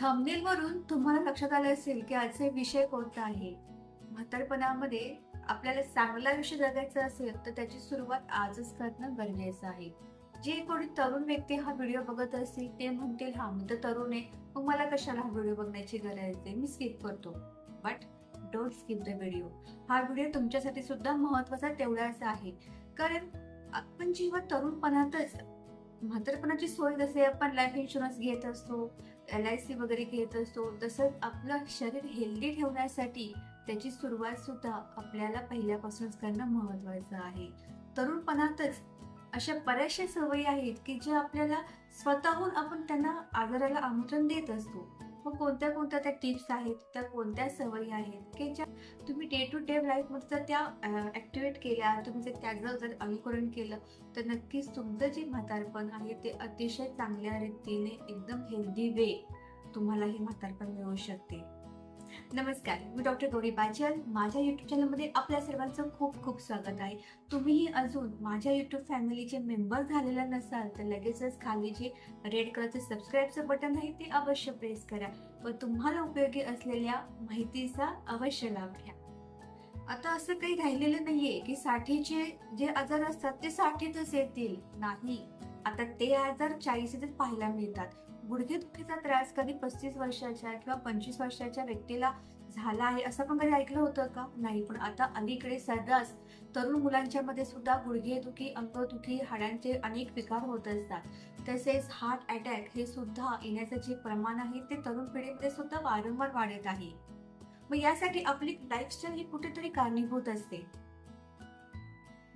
थंबनेलवरून तुम्हाला लक्षात आलं असेल की आजचा विषय कोणता आहे? म्हातारपणामध्ये आपल्याला चांगला विषय जगायचा असेल तर त्याची सुरुवात आजच करणं गरजेचं आहे. जे कोणी तरुण व्यक्ती हा व्हिडिओ बघत असतील ते म्हणतील हा मी तर तरुण आहे. मग मला कशाला हा व्हिडिओ बघण्याची गरज आहे? मी स्किप करतो. But don't skip the video हा व्हिडिओ तुमच्यासाठी सुद्धा महत्त्वाचा तेवढाच आहे. कारण आपण जेव्हा तरुणपणातच म्हातारपणाची सोय जसे आपण लाईफ इन्शुरन्स घेत असतो एल आय सी वगैरे घेत असतो तसंच आपलं शरीर हेल्दी ठेवण्यासाठी त्याची सुरुवात सुद्धा आपल्याला पहिल्यापासूनच करणं महत्वाचं आहे. तरुणपणातच अशा बऱ्याचशा सवयी आहेत की ज्या आपल्याला स्वतःहून आपण त्यांना आजाराला आमंत्रण देत असतो. मग कोणत्या कोणत्या त्या टिप्स आहेत त्या कोणत्या सवयी आहेत की ज्या तुम्ही डे टू डे लाईफमध्ये जर त्या ॲक्टिवेट केल्या तुम्ही जर त्याचं जर अनुकरण केलं तर नक्कीच तुमचं जे म्हातारपण आहे ते अतिशय चांगल्या रीतीने एकदम हेल्दी वे तुम्हाला हे म्हातारपण मिळू शकते. नमस्कार मी डॉक्टर गौरी बाजल. माझ्या युट्यूब चॅनलमध्ये आपल्या सर्वांचं खूप खूप स्वागत आहे. तुम्हीही अजून माझ्या युट्यूब फॅमिलीचे मेंबर झालेला नसाल तर लगेचच खाली जे रेड कलरचं सबस्क्राईबचं बटन आहे ते अवश्य प्रेस करा. व तुम्हाला उपयोगी असलेल्या माहितीचा अवश्य लाभ घ्या. आता असं काही राहिलेलं नाहीये की साठीचे जे आजार असतात ते साठीतच येतील. नाही. आता ते आजार चाळीसीतच पाहायला मिळतात. गुडघेदुखीचा त्रास कधी पस्तीस वर्षाच्या किंवा पंचवीस वर्षाच्या व्यक्तीला झाला आहे असं पण कधी ऐकलं होतं का? नाही पण आता अलीकडे सर्रास तरुण मुलांच्या मध्ये सुद्धा गुडघेदुखी अंगदुखी हाडांचे अनेक विकार होत असतात. तसेच हार्ट अटॅक हे सुद्धा येण्याचं जे प्रमाण आहे ते तरुण पिढीमध्ये सुद्धा वारंवार वाढत आहे. मग यासाठी आपली लाईफस्टाईल ही कुठेतरी कारणीभूत असते.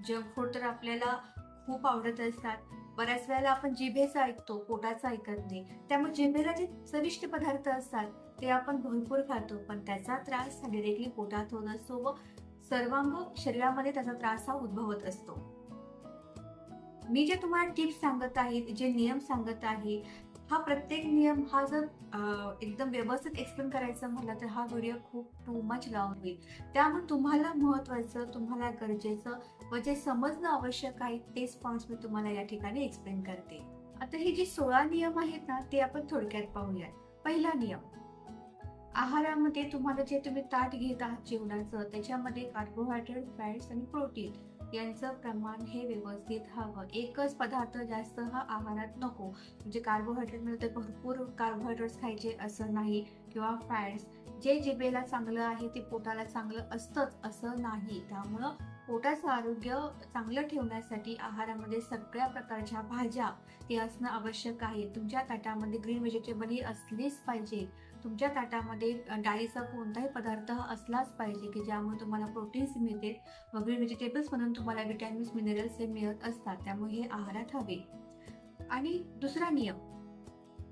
जंक फूड तर आपल्याला खूप आवडत असतात. बऱ्याच वेळेला आपण जिभेचं ऐकतो पोटाचं ऐकत नाही. त्यामुळे जिभेला जे चविष्ट पदार्थ असतात ते आपण भरपूर खातो पण त्याचा त्रास डिरेक्टली पोटात होत असतो व सर्वांग शरीरामध्ये त्याचा त्रास हा उद्भवत असतो. मी जे तुम्हाला टिप्स सांगत आहे जे नियम सांगत आहे हा प्रत्येक नियम हा जर एकदम व्यवस्थित एक्सप्लेन करायचा म्हटलं तर हा व्हिडिओ खूप टू मच लावून होईल. त्यामुळे तुम्हाला महत्वाचं तुम्हाला गरजेचं व जे समजणं आवश्यक आहे तेच पॉईंट्स मी तुम्हाला या ठिकाणी एक्सप्लेन करते. आता हे जे सोळा नियम आहेत ना ते आपण थोडक्यात पाहूयात. पहिला नियम आहारामध्ये तुम्हाला जे तुम्ही ताट घेत आहात जेवणाचं त्याच्यामध्ये कार्बोहायड्रेट फॅट्स आणि प्रोटीन यांचं प्रमाण हे व्यवस्थित हवं. एकच पदार्थ जास्त हा आहारात नको. म्हणजे कार्बोहायड्रेट मिळतं भरपूर कार्बोहायड्रेट्स खायचे असं नाही. किंवा फॅट्स जे जिबेला चांगलं आहे ते पोटाला चांगलं असतंच असं नाही. त्यामुळं पोटाचं आरोग्य चांगलं ठेवण्यासाठी आहारामध्ये सगळ्या प्रकारच्या भाज्या ते असणं आवश्यक आहे. तुमच्या ताटामध्ये ग्रीन व्हेजिटेबल ही असलीच पाहिजे. तुमच्या ताटामध्ये डाळीचा कोणताही पदार्थ असलाच पाहिजे की ज्यामुळे तुम्हाला प्रोटीन्स मिळतील. व ग्रीन व्हेजिटेबल्स तुम्हाला विटॅमिन्स मिनरल्स हे मिळत असतात. त्यामुळे हे आहारात हवे. आणि दुसरा नियम.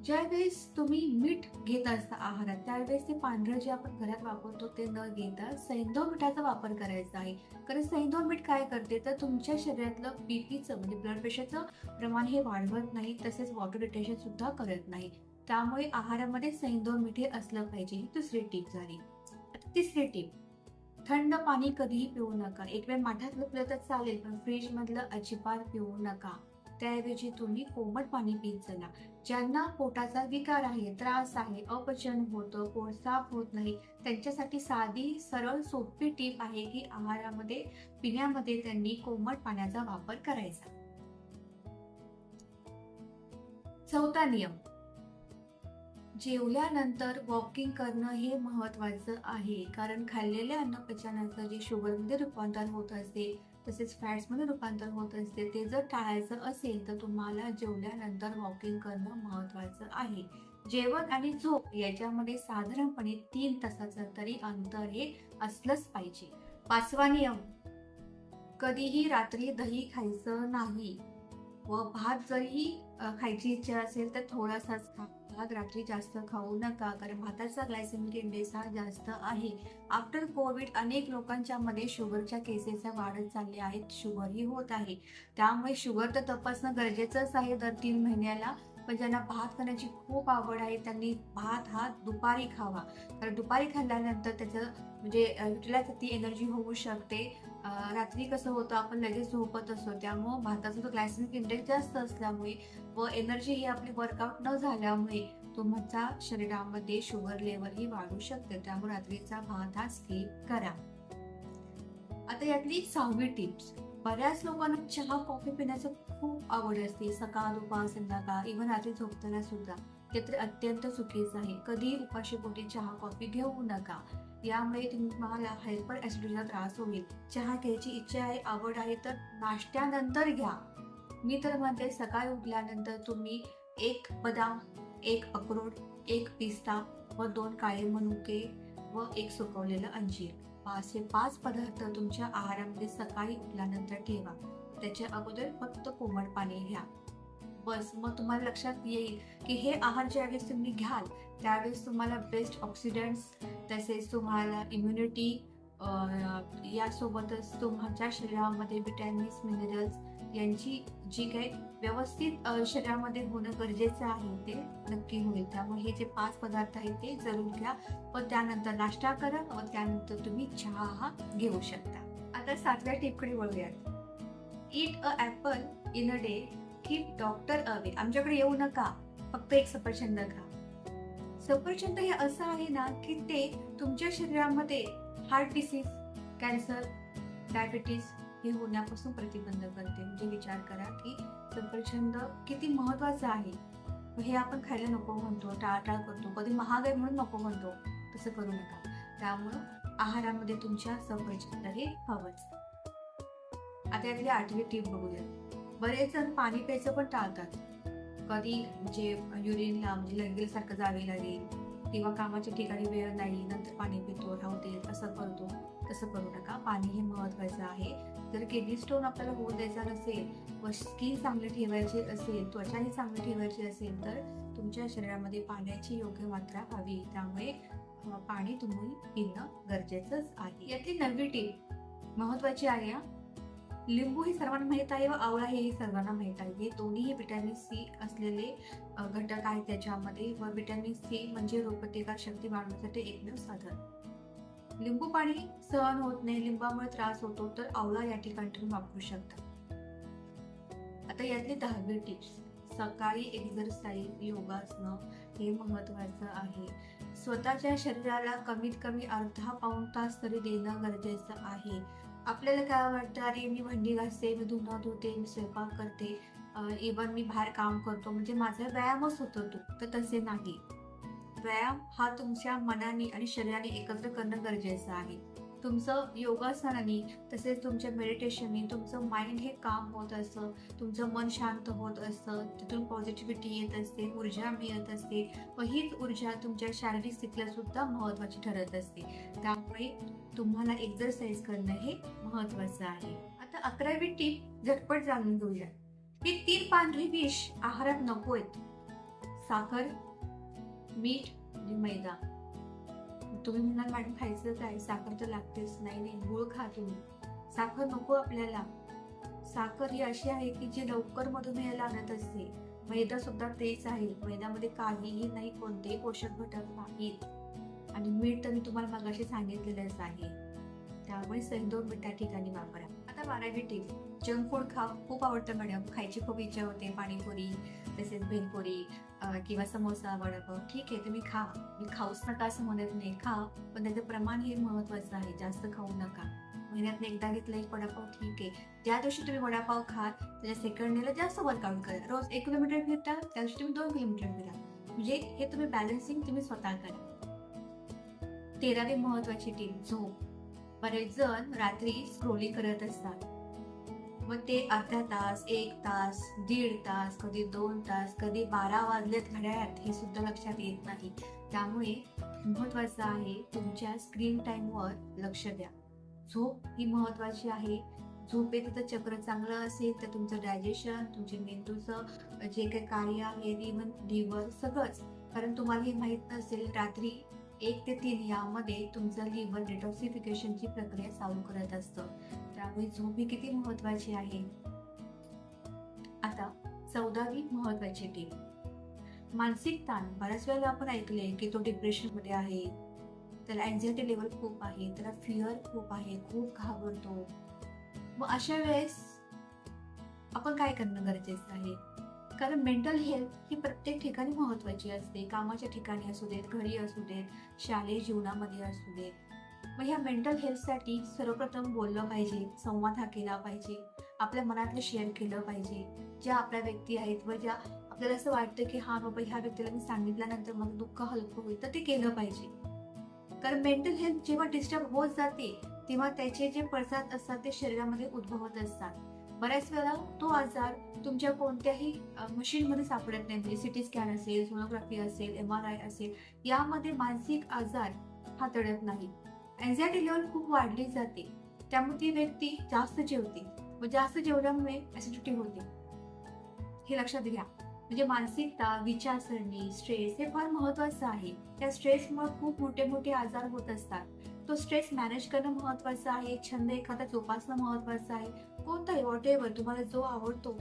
ज्यावेळेस तुम्ही मीठ घेत असता आहारात त्यावेळेस ते पांढरं जे आपण घरात वापरतो ते न घेता सैंधव मिठाचा वापर करायचा आहे. कारण सैंधव मीठ काय करते? तर तुमच्या शरीरातलं बीपीचं म्हणजे ब्लड प्रेशरचं प्रमाण हे वाढवत नाही तसेच वॉटर डिटेशन सुद्धा करत नाही. त्यामुळे आहारामध्ये सैंधव मिठे असलं पाहिजे. ही दुसरी टीप झाली. तिसरी टीप थंड पाणी कधीही पिऊ नका. एक वेळ माठात लपलं तर चालेल पण फ्रीज मधलं अजिबात पिऊ नका. त्याऐवजी तुम्ही कोमट पाणी पीत चला. ज्यांना पोटाचा विकार आहे त्रास आहे अपचन होतं पोट साफ होत नाही त्यांच्यासाठी साधी सरळ सोपी टीप आहे की आहारामध्ये पिण्यामध्ये त्यांनी कोमट पाण्याचा वापर करायचा. चौथा नियम जेवल्यानंतर वॉकिंग करणं हे महत्वाचं आहे. कारण खाल्लेल्या अन्नपचनाचं जे शुगरमध्ये रूपांतर होत असते तसेच फॅट्समध्ये रूपांतर होत असते ते जर टाळायचं असेल तर तुम्हाला जेवल्यानंतर वॉकिंग करणं महत्वाचं आहे. जेवण आणि झोप याच्यामध्ये साधारणपणे तीन तासाचं तरी अंतर हे असलंच पाहिजे. पाचवा नियम कधीही रात्री दही खायचं नाही व भात जरी खायची इच्छा असेल तर थोडासाच खा. भात रात्री जास्त खाऊ नका कारण भाताचा ग्लायसेमिक इंडेक्स हा जास्त आहे. आफ्टर कोविड अनेक लोकांच्या मध्ये शुगरच्या केसेस वाढत चालले आहेत. शुगरही होत आहे. त्यामुळे शुगर तर तपासणं गरजेचंच आहे दर तीन महिन्याला पण ज्यांना भात खाण्याची खूप आवड आहे त्यांनी भात हा दुपारी खावा. कारण दुपारी खाल्ल्यानंतर त्याचं म्हणजे युटिलाइज ती एनर्जी होऊ शकते. रात्री कसं होतं आपण लगेच झोपत असतो. त्यामुळं भाताचा तो ग्लायसेमिक इंडेक्स जास्त असल्यामुळे व एनर्जी ही आपली वर्कआउट न झाल्यामुळे तुमच्या शरीरामध्ये शुगर लेवल ही वाढू शकते. त्यामुळे रात्रीचा भात हा स्किप करा. आता यातली सहावी टिप्स बऱ्याच लोकांना चहा कॉफी पिण्याचं खूप आवड असते. सकाळ दुपार संध्याकाळ इव्हन रात्री झोपताना सुद्धा. ते तर अत्यंत चुकीचं आहे. कधी उपाशी पोटी चहा कॉफी घेऊ नका. यामुळे तुम्हाला हायपर ऍसिडिटीचा त्रास होईल. चहा घ्यायची इच्छा आहे आवड आहे तर नाश्त्यानंतर घ्या. मी तर म्हणते सकाळी उठल्यानंतर तुम्ही एक बदाम एक अक्रोड एक पिस्ता व दोन काळे मनुके व एक सुकवलेलं अंजीर. असे पाच पदार्थ तुमच्या आहारामध्ये सकाळी उठल्यानंतर ठेवा. त्याच्या अगोदर फक्त कोमट पाणी घ्या. बस मग तुम्हाला लक्षात येईल की हे आहार ज्यावेळेस तुम्ही घ्याल त्यावेळेस तुम्हाला बेस्ट ऑक्सिडंट्स तसेच तुम्हाला इम्युनिटी यासोबतच तुमच्या शरीरामध्ये विटॅमिन्स मिनरल्स यांची जी काही व्यवस्थित शरीरामध्ये होणं गरजेचं आहे ते नक्की होईल. त्यामुळे हे जे पाच पदार्थ आहेत ते जरूर घ्या. व त्यानंतर नाश्ता करा व त्यानंतर तुम्ही चहा हा घेऊ शकता. आता सातव्या टिपकडे वळूयात. Eat a apple in a day की डॉक्टर अवे. आमच्याकडे येऊ नका. फक्त एक सफरचंद खा सफरचंद हे असं आहे ना की ते तुमच्या शरीरामध्ये हार्ट डिसीज कॅन्सर डायबिटीस हे होण्यापासून प्रतिबंध करते. म्हणजे विचार करा की सफरचंद किती महत्वाचं आहे. हे आपण खायला नको म्हणतो टाळटाळ करतो. कधी महाग आहे म्हणून नको म्हणतो. तसं करू नका. त्यामुळं आहारामध्ये तुमच्या सफरचंद हे हवंच. आता यातली आठवी टीप बघूया. बरेच जण पाणी प्यायचं पण टाळतात. कधी जे युरिनला म्हणजे लगेलसारखं जावे लागेल किंवा कामाच्या ठिकाणी वेळ नाही नंतर पाणी पितो राहते असं करतो तसं करू नका. पाणी हे महत्वाचं आहे. जर किडनी स्टोन आपल्याला होऊ द्यायचा नसेल व स्किन चांगली ठेवायची असेल त्वचाही चांगली ठेवायची असेल तर तुमच्या शरीरामध्ये पाण्याची योग्य मात्रा हवी. त्यामुळे पाणी तुम्ही पिणं गरजेचंच आहे. यातली नवी टीप महत्वाची आहे लिंबू हे सर्वांना माहीत आहे व आवळा हे सर्वांना माहीत आहे. हे दोन्ही व्हिटॅमिन सी असलेले घटक आहेत त्याच्यामध्ये व व्हिटॅमिन सी म्हणजे रोगप्रतिकार शक्ती वाढवण्यासाठी एकमेव साधन. लिंबू पाणी सहन होत नाही लिंबामुळे त्रास होतो तर आवळा या ठिकाणी तुम्ही वापरू शकता. आता यातली दहावी टिप्स सकाळी एक्झरसाईज योगासनं हे महत्वाचं आहे. स्वतःच्या शरीराला कमीत कमी अर्धा पाऊण तास तरी देणं गरजेचं आहे. आपल्याला काय वाटतं? अरे मी भांडी घासते मी धुणं धुते मी स्वयंपाक करते. इवन मी बाहेर काम करतो. म्हणजे माझा व्यायामच होतो तो. तर तसे नाही. व्यायाम हा तुमच्या मनाने आणि शरीराने एकत्र करणं गरजेचं आहे. तुमचं योगासनाने तसेच तुमच्या मेडिटेशनने तुमचं माइंड हे काम होत असतं. तुमचं मन शांत होत असतं. तिथून पॉझिटिव्हिटी येत असते ऊर्जा मिळत असते. व हीच ऊर्जा तुमच्या शारीरिक स्थितीला सुद्धा महत्वाची ठरत असते. त्यामुळे तुम्हाला एक्झरसाइज करणं हे महत्वाचं आहे. आता अकरावी टीप झटपट जाणून घेऊया. ही तीन पांढरी विष आहारात नको आहेत साखर मीठ आणि मैदा. तुम्ही म्हणाल मॅडम खायचं काय साखर तर लागतेच नाही नाही गुळ खा तुम्ही. साखर नको आपल्याला. साखर ही अशी आहे की जी लवकर मधुमेहाला आणत असते. मैदा सुद्धा तेच आहे. मैद्यामध्ये काहीही नाही कोणतेही पोषक घटक नाहीत. आणि मीठ तर मी तुम्हाला मगाशी सांगितलेलंच आहे. त्यामुळे सैदोर मीठ त्या ठिकाणी वापरा. आता बारावी टीप जंक फूड खा खूप आवडतं मॅडम. खायची खूप इच्छा होते पाणीपुरी तसेच भेलपुरी किंवा समोसा वडापाव. ठीक आहे तुम्ही खा. मी खाऊच नका असं म्हणत नाही. खा पण त्याचं प्रमाण हे महत्वाचं आहे. जास्त खाऊ नका. महिन्यात एकदा घेतलं एक वडापाव ठीक आहे. ज्या दिवशी तुम्ही वडापाव खा त्याच्या सेकंड डेला जास्त वर्कआउट करा. रोज एक किलोमीटर फिरता त्या दिवशी तुम्ही दोन किलोमीटर फिरा. म्हणजे हे तुम्ही बॅलन्सिंग तुम्ही स्वतः करा. तेरावी महत्वाची टीप झोप. बरेच जण रात्री स्क्रोलिंग करत असतात. मग ते अर्धा तास एक तास दीड तास कधी दोन तास कधी बारा वाजलेत घड्याळ्यात हे सुद्धा लक्षात येत नाही. त्यामुळे महत्वाचं आहे तुमच्या स्क्रीन टाईमवर लक्ष द्या. झोप ही महत्वाची आहे. झोपेचं चक्र चांगलं असेल तर तुमचं डायजेशन तुमचे मेंदूचं जे काही कार्य आहे इव्हन लिव्हर सगळंच. कारण तुम्हाला हे माहीत नसेल रात्री एक ते तीन यामध्ये तुमचं लिव्हर डिटॉक्सिफिकेशनची प्रक्रिया चालू करत असतं. त्यामुळे झोप ही किती महत्वाची आहे? आता चौदावी महत्वाची टीप मानसिक ताण बऱ्याच वेळेला आपण ऐकले की तो डिप्रेशनमध्ये आहे. त्याला अँझायटी लेवल खूप आहे त्याला फिअर खूप आहे खूप घाबरतो. मग अशा वेळेस आपण काय करणं गरजेचं आहे? कारण मेंटल हेल्थ ही प्रत्येक ठिकाणी महत्वाची असते. कामाच्या ठिकाणी असू देत घरी असू देत शालेय जीवनामध्ये असू देत. मग ह्या मेंटल हेल्थसाठी सर्वप्रथम बोललं पाहिजे संवाद हा केला पाहिजे आपल्या मनातलं शेअर केलं पाहिजे. ज्या आपल्या व्यक्ती आहेत व ज्या आपल्याला असं वाटतं की हा बाबा ह्या व्यक्तीला मी सांगितल्यानंतर मग दुःख हलकं होईल तर ते केलं पाहिजे. कारण मेंटल हेल्थ जेव्हा डिस्टर्ब होत जाते तेव्हा त्याचे जे पडसाद असतात ते शरीरामध्ये उद्भवत असतात. बऱ्याच वेळा तो आजार तुमच्या कोणत्याही मशीनमध्ये सापडत नाही. म्हणजे सिटी स्कॅन असेल सोनोग्राफी असेल एम आर आय असेल यामध्ये मानसिक आजार हाताळत नाही. अँझायटी लेवल खूप वाढली जाते. त्यामुळे ती व्यक्ती जास्त जेवते. व जास्त जेवल्यामुळे ॲसिडिटी होते. हे लक्षात घ्या. म्हणजे मानसिकता विचारसरणी स्ट्रेस हे फार महत्वाचं आहे. त्या स्ट्रेसमुळे खूप मोठे मोठे आजार होत असतात. तो स्ट्रेस मॅनेज करणं महत्वाचं आहे. छंद एखादा जोपासणं महत्वाचं आहे. कोणताही वॉट एव्हर तुम्हाला जो आवडतो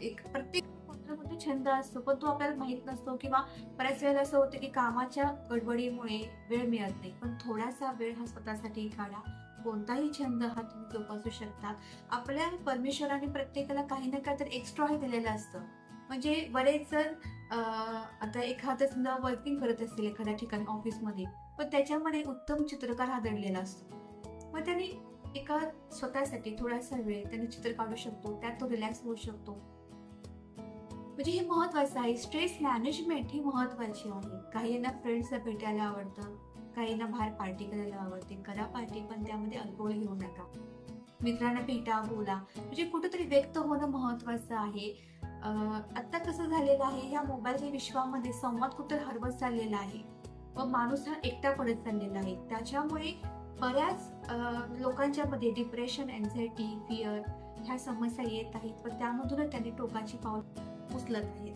एक प्रत्येक कोणता कोणता छंद असतो पण तो आपल्याला माहीत नसतो किंवा बऱ्याच वेळेला असं होतं की कामाच्या गडबडीमुळे वेळ मिळत नाही. पण थोडासा वेळ हा स्वतःसाठी काढा. कोणताही छंद हा तुम्ही जोपासू शकता. आपल्या परमेश्वराने प्रत्येकाला काही ना काहीतरी एक्स्ट्रा हे दिलेलं असतं. म्हणजे बरेच जण अं, आता समजा वर्किंग करत असेल एखाद्या ठिकाणी ऑफिसमध्ये पण त्याच्यामध्ये उत्तम चित्रकार हा दडलेला असतो. मग त्याने एका स्वतःसाठी थोडासा वेळ त्याने चित्र काढू शकतो त्यात तो रिलॅक्स होऊ शकतो. म्हणजे हे महत्वाचं आहे. स्ट्रेस मॅनेजमेंट ही महत्वाची आहे. काहींना फ्रेंड्सला भेटायला आवडतं काहींना बाहेर पार्टी करायला आवडते. करा पार्टी पण त्यामध्ये अल्कोहोल घेऊ नका. मित्रांना भेटा बोला. म्हणजे कुठेतरी व्यक्त होणं महत्वाचं आहे. आत्ता आता कसं झालेलं आहे ह्या मोबाईलच्या विश्वामध्ये संवाद कुठं हरवत चाललेला आहे. व माणूस हा एकटा पडत चाललेला आहे. त्याच्यामुळे बऱ्याच लोकांच्या मध्ये डिप्रेशन एन्झायटी फिअर ह्या समस्या येत आहेत. पण त्यामधूनच त्यांनी टोकाची पाऊल उचलत आहेत.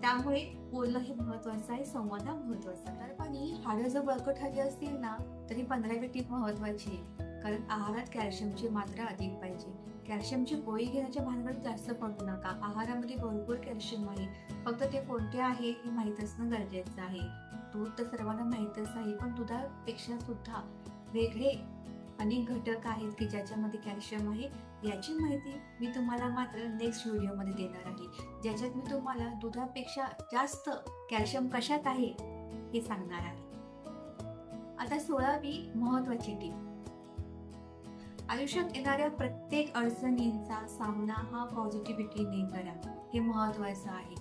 त्यामुळे बोलणं हे महत्वाचं आहे संवाद हा महत्त्वाचा आहे. पण हाडं जर बळकट हवी असतील ना तरी पंधरा टीप महत्वाची आहे. कारण आहारात कॅल्शियमची मात्रा अधिक पाहिजे. कॅल्शियमची गोळी घेण्याच्या भानगडीत जास्त पडू नका. आहारामध्ये भरपूर कॅल्शियम आहे. फक्त ते कोणते आहे हे माहीत असणं गरजेचं आहे. दूध तर सर्वांना माहीतच आहे पण दुधापेक्षा सुद्धा वेगळे अनेक घटक आहेत की ज्याच्यामध्ये कॅल्शियम आहे याची माहिती मी तुम्हाला मात्र नेक्स्ट व्हिडिओमध्ये देणार आहे. ज्याच्यात मी तुम्हाला दुधापेक्षा जास्त कॅल्शियम कशात आहे हे सांगणार आहे. आता सोळावी महत्वाची टीप आयुष्यात येणाऱ्या प्रत्येक अडचणींचा सामना हा पॉझिटिव्हिटीने करा. हे महत्वाचं आहे.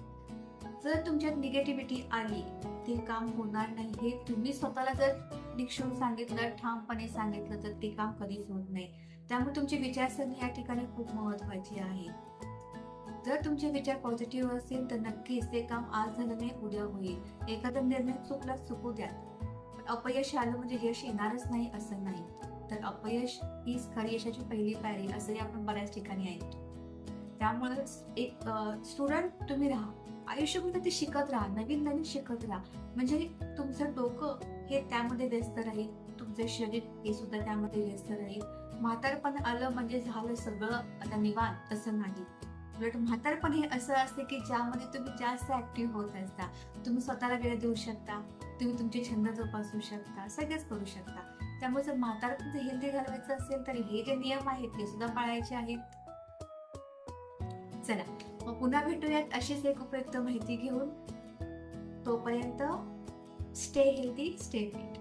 जर तुमच्यात निगेटिव्हिटी आली ते काम होणार नाही. हे तुम्ही स्वतःला जर निक्षून सांगितलं ठामपणे सांगितलं तर ते काम कधीच होत नाही. त्यामुळे तुमची विचारसरणी या ठिकाणी खूप महत्वाची आहे. जर तुमचे विचार पॉझिटिव्ह असेल तर नक्कीच ते काम आज झालं नाही उद्या होईल. एखादा निर्णय चुकला चुकू द्या. अपयश आलं म्हणजे यश येणारच नाही असं नाही. तर अपयश हीच खरी यशाची पहिली पायरी असंही आपण बऱ्याच ठिकाणी ऐकतो. त्यामुळे एक स्टुडंट तुम्ही राहा. आयुष्यभर ते शिकत राहा. नवीन नवीन शिकत राहा. म्हणजे तुमचं डोकं हे त्यामध्ये व्यस्त राहील. तुमचं शरीर हे सुद्धा त्यामध्ये व्यस्त राहील. म्हातारपण आलं म्हणजे झालं सगळं. आता निवांत तसं नाही. उलट म्हातारपण हे असं असते की ज्यामध्ये तुम्ही जास्त ऍक्टिव्ह होत असता. तुम्ही स्वतःला वेळ देऊ शकता. तुम्ही तुमचे छंद जोपासू शकता. सगळेच करू शकता. त्यामुळे जर म्हातारपण जर हेल्दी घालवायचं असेल तर हे जे नियम आहेत ते सुद्धा पाळायचे आहेत. चला मग पुन्हा भेटूयात अशीच एक उपयुक्त माहिती घेऊन. तोपर्यंत स्टे हेल्दी स्टे फिट